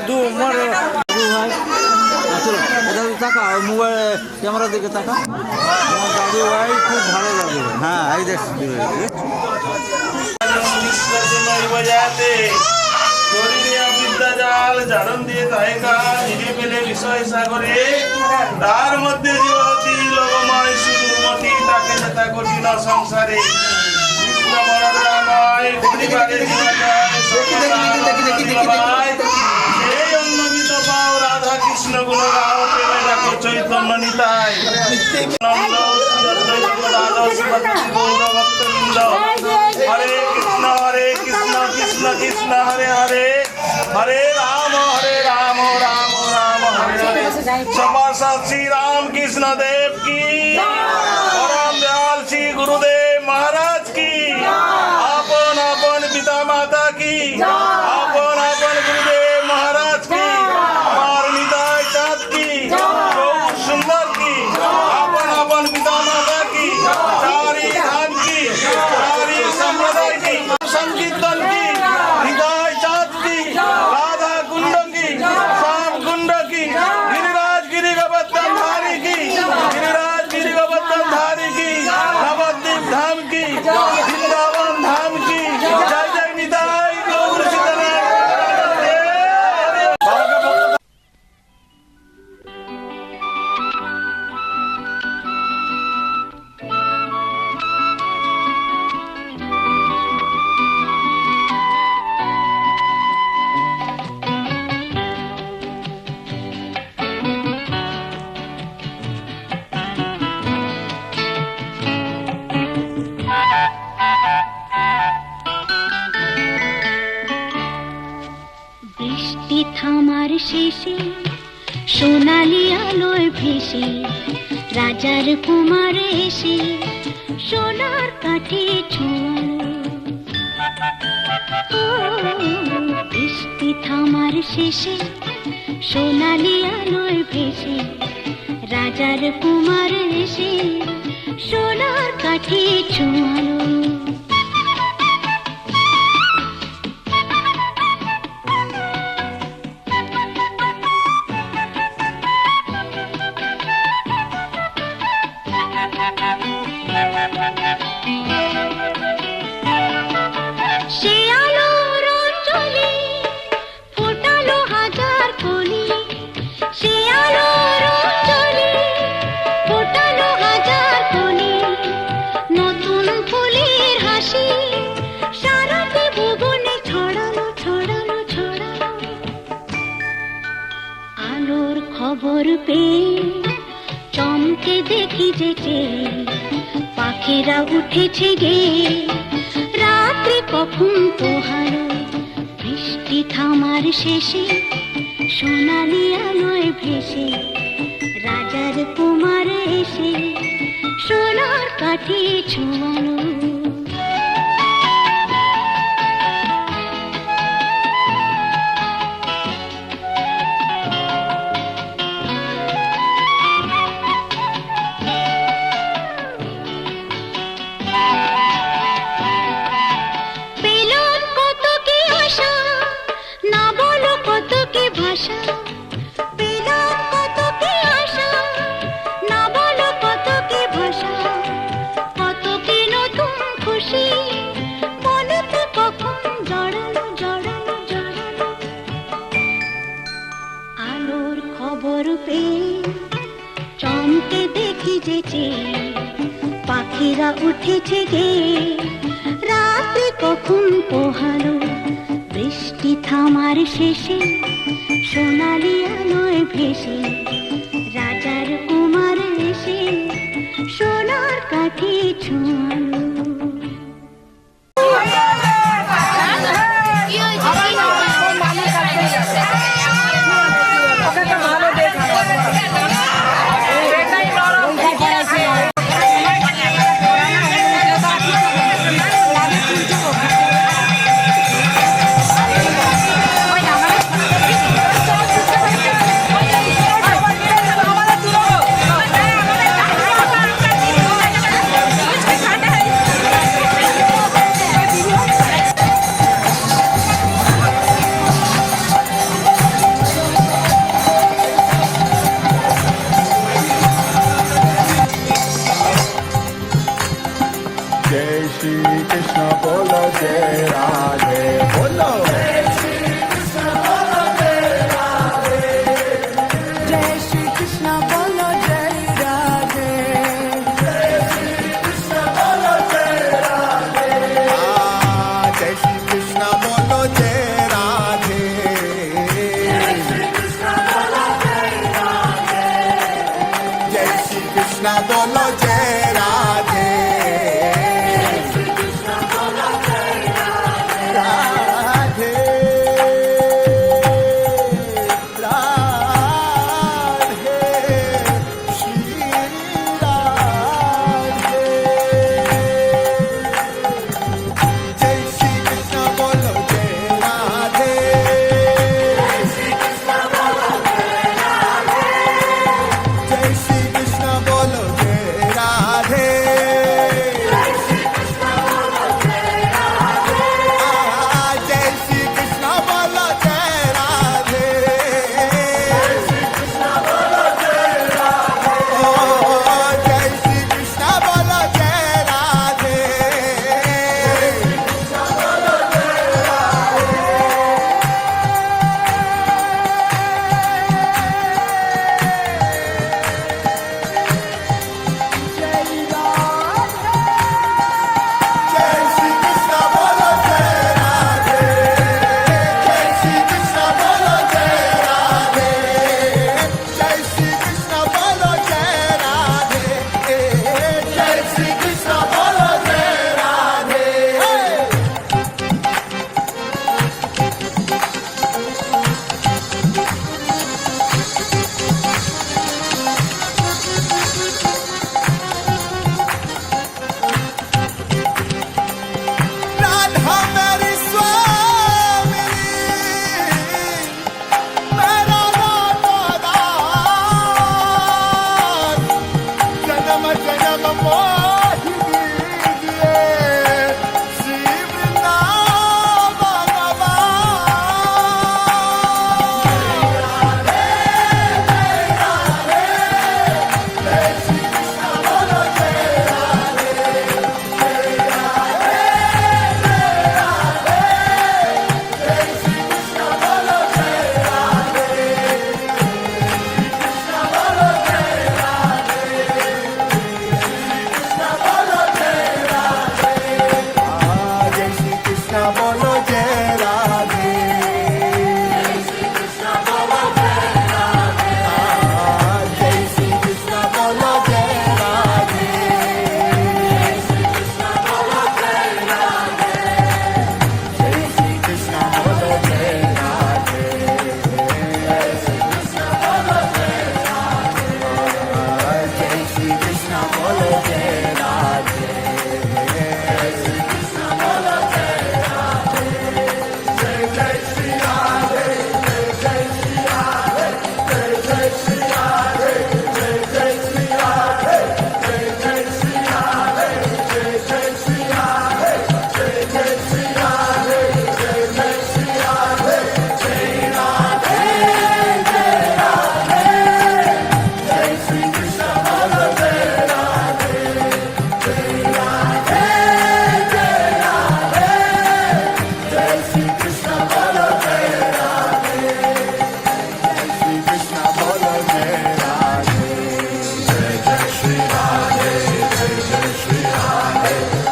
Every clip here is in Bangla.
দু মরে তাকা মোবাইল ক্যামেরা দিকে তাকা আমার দাদু ভাই খুব ভালো লাগে হ্যাঁ এই দেখ বজাতে বিদ্যাজাল জারণ দিয়ে তাহেকা নিজে পেলে বিষয় সাগরে তার মধ্যে যে অতি লোকময় তাকে নেতা কঠিন সংসারে কৃষ্ণ রাধা কৃষ্ণ গুণ গাও, প্রেমে ডাকো চৈতন্য নিতাই। নন্দ ভক্তবৃন্দ। হরে কৃষ্ণ হরে কৃষ্ণ কৃষ্ণ কৃষ্ণ, হরে হরে। হরে রাম হরে রাম রাম রাম, হরে হরে। সপার্ষদ শ্রী রাম কৃষ্ণ দেব কি? এসে সোনার কাঠে বৃষ্টি থামার শেষে সোনালি ভেসে রাজার কুমার এসে সোনার কাঠে ছোঁয়ালো সোনালি আলোয় ভেসে রাজার কুমার এসে সোনার কাঠি ছোঁয়ানো। পাখিরা উঠেছে গে রাতে কখন পোহালো, বৃষ্টি থামার শেষে, সোনালি আলোয় ভেসে, রাজার কুমার এসে, সোনার কাঠি ছোঁয়ালো।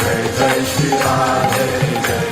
જય જય શ્રી રાધે જય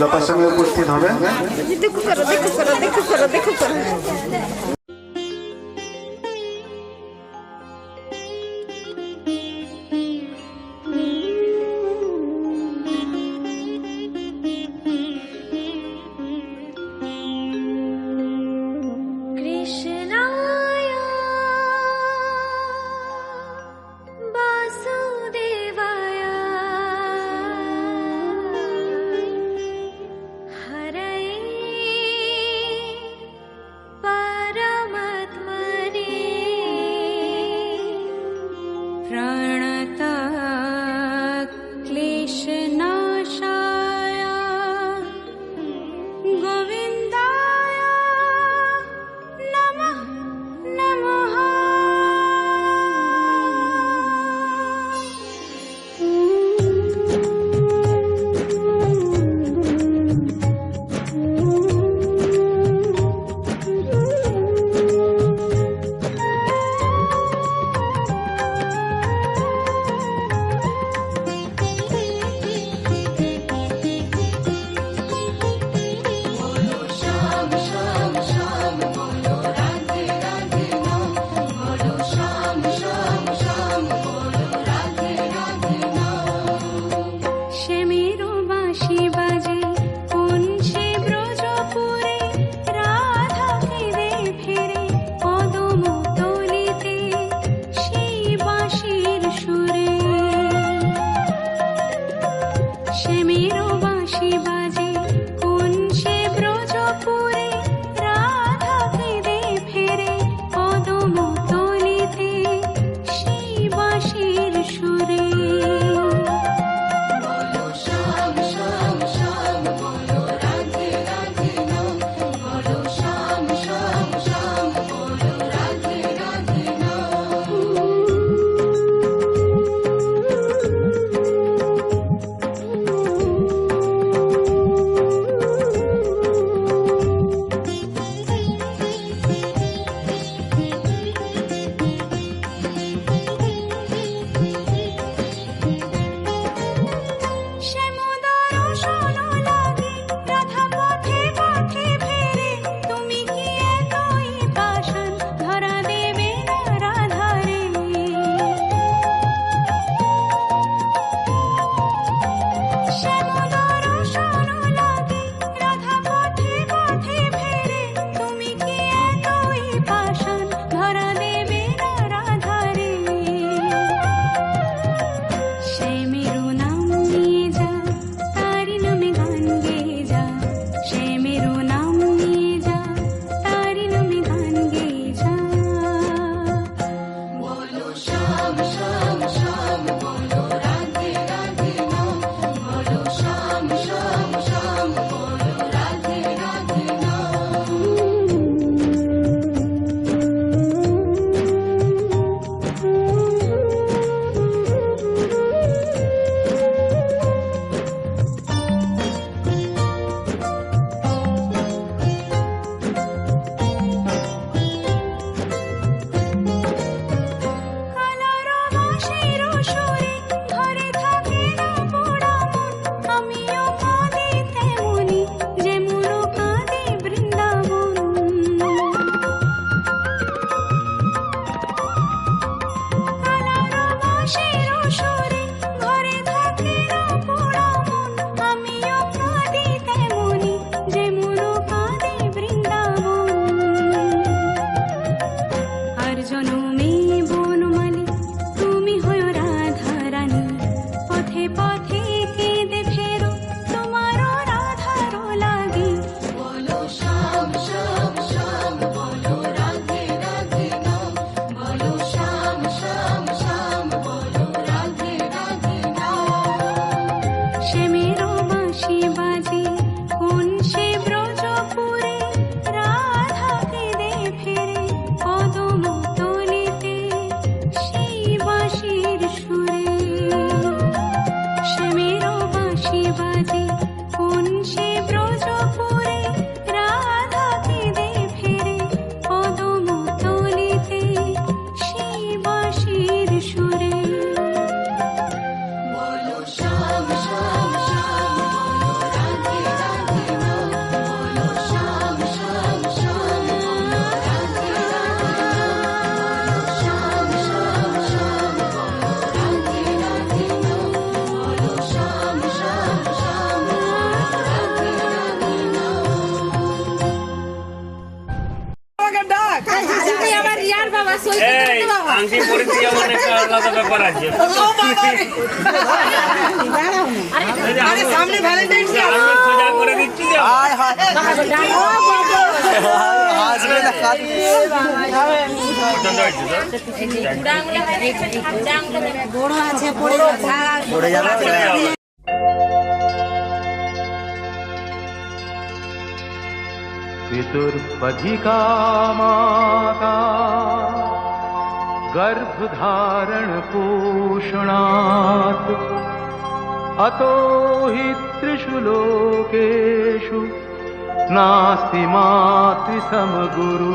দপার সঙ্গে উপস্থিত হবে দেখো করো দেখো করো দেখো দেখো যাবে पितुर्पधिका माता गर्भधारणपोषणात् अतो हि त्रिषु लोकेषु नास्ति मातृसमगुरु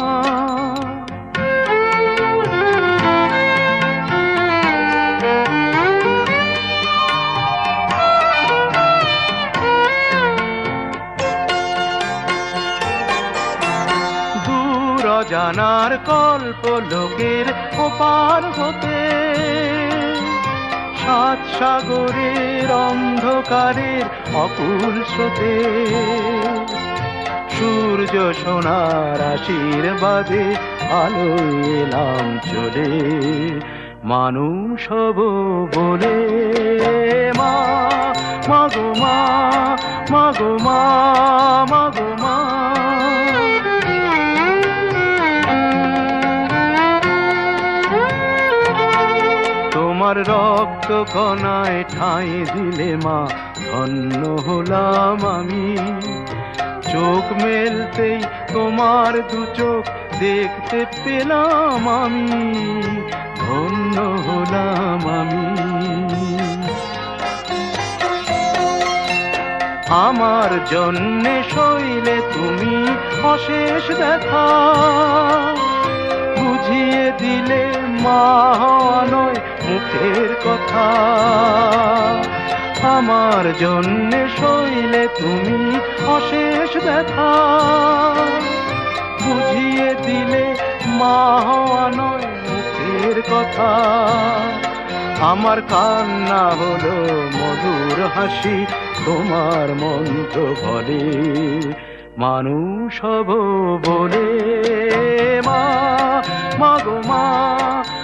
কল্প লোকের ওপার হতে। সাত সাগরের অন্ধকারের অকুল স্রোতে। সূর্য সোনার আশীর্বাদে আলো এলাম চলে। মানুষ হব বলে। মা মাগো মা মাগো মা মাগো মা। তোমার রক্ত কণায় ঠাঁই দিলে মা, ধন্য হলাম আমি। চোখ মেলতেই তোমার দু চোখ দেখতে পেলাম আমি, ধন্য হলাম আমি। আমার জন্যে শৈলে তুমি অশেষ দেখা বুঝিয়ে দিলে মা নয় মুখের কথা। আমার জন্যে শৈলে তুমি অশেষ দেখা বুঝিয়ে দিলে মা হওয়া নয় মুখের কথা। আমার কান্না হলো মধুর হাসি, তোমার মন্ত্র বলে। মানুষ হব বলে মা মাগো মা।